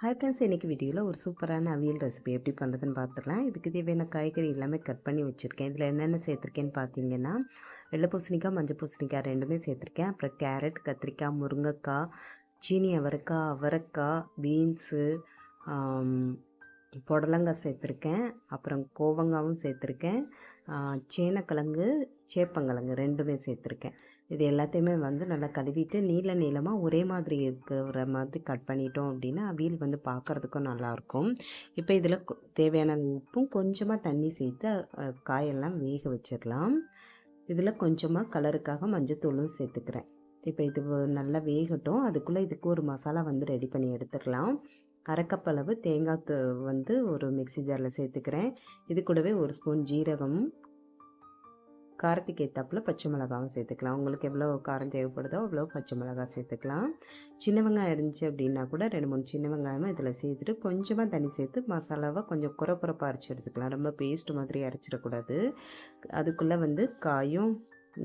Hi friends இன்றைக்கி வீடியோவில் ஒரு சூப்பரான அவியல் ரெசிபி எப்படி பண்ணுறதுன்னு பார்த்துக்கலாம் இதுக்கு தேவையான காய்கறி எல்லாமே கட் பண்ணி வச்சுருக்கேன். இதில் என்னென்ன சேர்த்துருக்கேன்னு பார்த்தீங்கன்னா வெள்ளை பூசணிக்காய் மஞ்சள் பூசணிக்காய் ரெண்டுமே சேர்த்துருக்கேன். அப்புறம் கேரட் கத்திரிக்காய் முருங்கைக்காய் சீனி அவரைக்காய் அவரைக்காய் பீன்ஸு புடலங்காய் சேர்த்துருக்கேன் அப்புறம் கோவங்காவும் சேர்த்துருக்கேன் சேனக்கிழங்கு சேப்பங்கிழங்கு ரெண்டுமே சேர்த்துருக்கேன். இது எல்லாத்தையுமே வந்து நல்லா கழுவிட்டு நீள நீளமாக ஒரே மாதிரி இருக்கிற மாதிரி கட் பண்ணிட்டோம் அப்படின்னா அவியல் வந்து பார்க்குறதுக்கும் நல்லாயிருக்கும். இப்போ இதில் தேவையான உப்பும் கொஞ்சமாக தண்ணி சேர்த்து காயெல்லாம் வேக வச்சிடலாம். இதில் கொஞ்சமாக கலருக்காக மஞ்சத்தூளும் சேர்த்துக்கிறேன். இப்போ இது நல்லா வேகட்டும் அதுக்குள்ளே இதுக்கு ஒரு மசாலா வந்து ரெடி பண்ணி எடுத்துக்கலாம் அரைக்கப்பளவு தேங்காய் வந்து ஒரு மிக்சி ஜாரில் சேர்த்துக்கிறேன். இது கூடவே ஒரு ஸ்பூன் ஜீரகம் காரத்துக்கு ஏற்றாப்புல பச்சை மிளகாவும் சேர்த்துக்கலாம். உங்களுக்கு எவ்வளோ காரம் தேவைப்படுதோ அவ்வளோ பச்சை மிளகா சேர்த்துக்கலாம். சின்ன வெங்காயம் இருந்துச்சு அப்படின்னா கூட ரெண்டு மூணு சின்ன வெங்காயமும் இதில் சேர்த்துட்டு கொஞ்சமாக தண்ணி சேர்த்து மசாலாவை கொஞ்சம் குறை அரைச்சி எடுத்துக்கலாம். ரொம்ப பேஸ்ட் மாதிரி அரைச்சிடக்கூடாது. அதுக்குள்ளே வந்து காயும்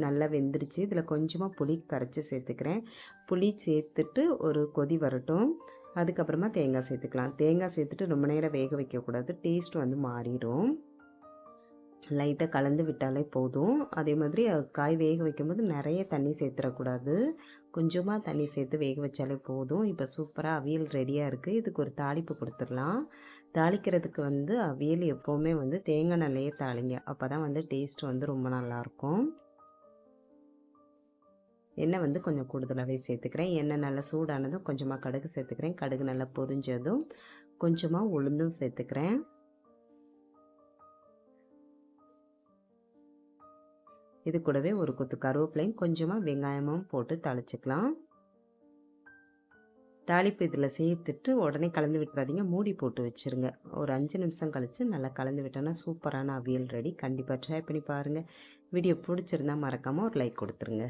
நல்லா வெந்துருச்சு. இதில் கொஞ்சமாக புளி கரைச்சி சேர்த்துக்கிறேன். புளி சேர்த்துட்டு ஒரு கொதி வரட்டும். அதுக்கப்புறமா தேங்காய் சேர்த்துக்கலாம். தேங்காய் சேர்த்துட்டு ரொம்ப நேரம் வேக வைக்கக்கூடாது. டேஸ்ட் வந்து மாறிடும். லைட்டாக கலந்து விட்டாலே போதும். அதே மாதிரி காய் வேக வைக்கும்போது நிறைய தண்ணி சேர்த்துடக்கூடாது. கொஞ்சமாக தண்ணி சேர்த்து வேக வச்சாலே போதும். இப்போ சூப்பராக அவியல் ரெடியாக இருக்குது இதுக்கு ஒரு தாளிப்பு கொடுத்துடலாம். தாளிக்கிறதுக்கு வந்து அவியல் எப்போவுமே வந்து தேங்காய் நல்லையே தாளிங்க. அப்போ தான் வந்து டேஸ்ட் வந்து ரொம்ப நல்லாயிருக்கும் எண்ணெய் வந்து கொஞ்சம் கூடுதலாகவே சேர்த்துக்கிறேன். எண்ணெய் நல்லா சூடானதும் கொஞ்சமாக கடுகு சேர்த்துக்கிறேன். கடுகு நல்லா பொரிஞ்சதும் கொஞ்சமாக உளுந்தும் சேர்த்துக்கிறேன். இது கூடவே ஒரு கொத்து கருவேப்பிலையும் கொஞ்சமாக வெங்காயமும் போட்டு தாளிச்சிக்கலாம். தாளிப்பு இதில் சேர்த்துட்டு உடனே கலந்து விட்டுறாதீங்க. மூடி போட்டு வச்சுருங்க. ஒரு அஞ்சு நிமிஷம் கழித்து நல்லா கலந்து விட்டோன்னா சூப்பரான அவியல் ரெடி. கண்டிப்பாக ட்ரை பண்ணி பாருங்கள் வீடியோ பிடிச்சிருந்தா மறக்காமல் ஒரு லைக் கொடுத்துருங்க.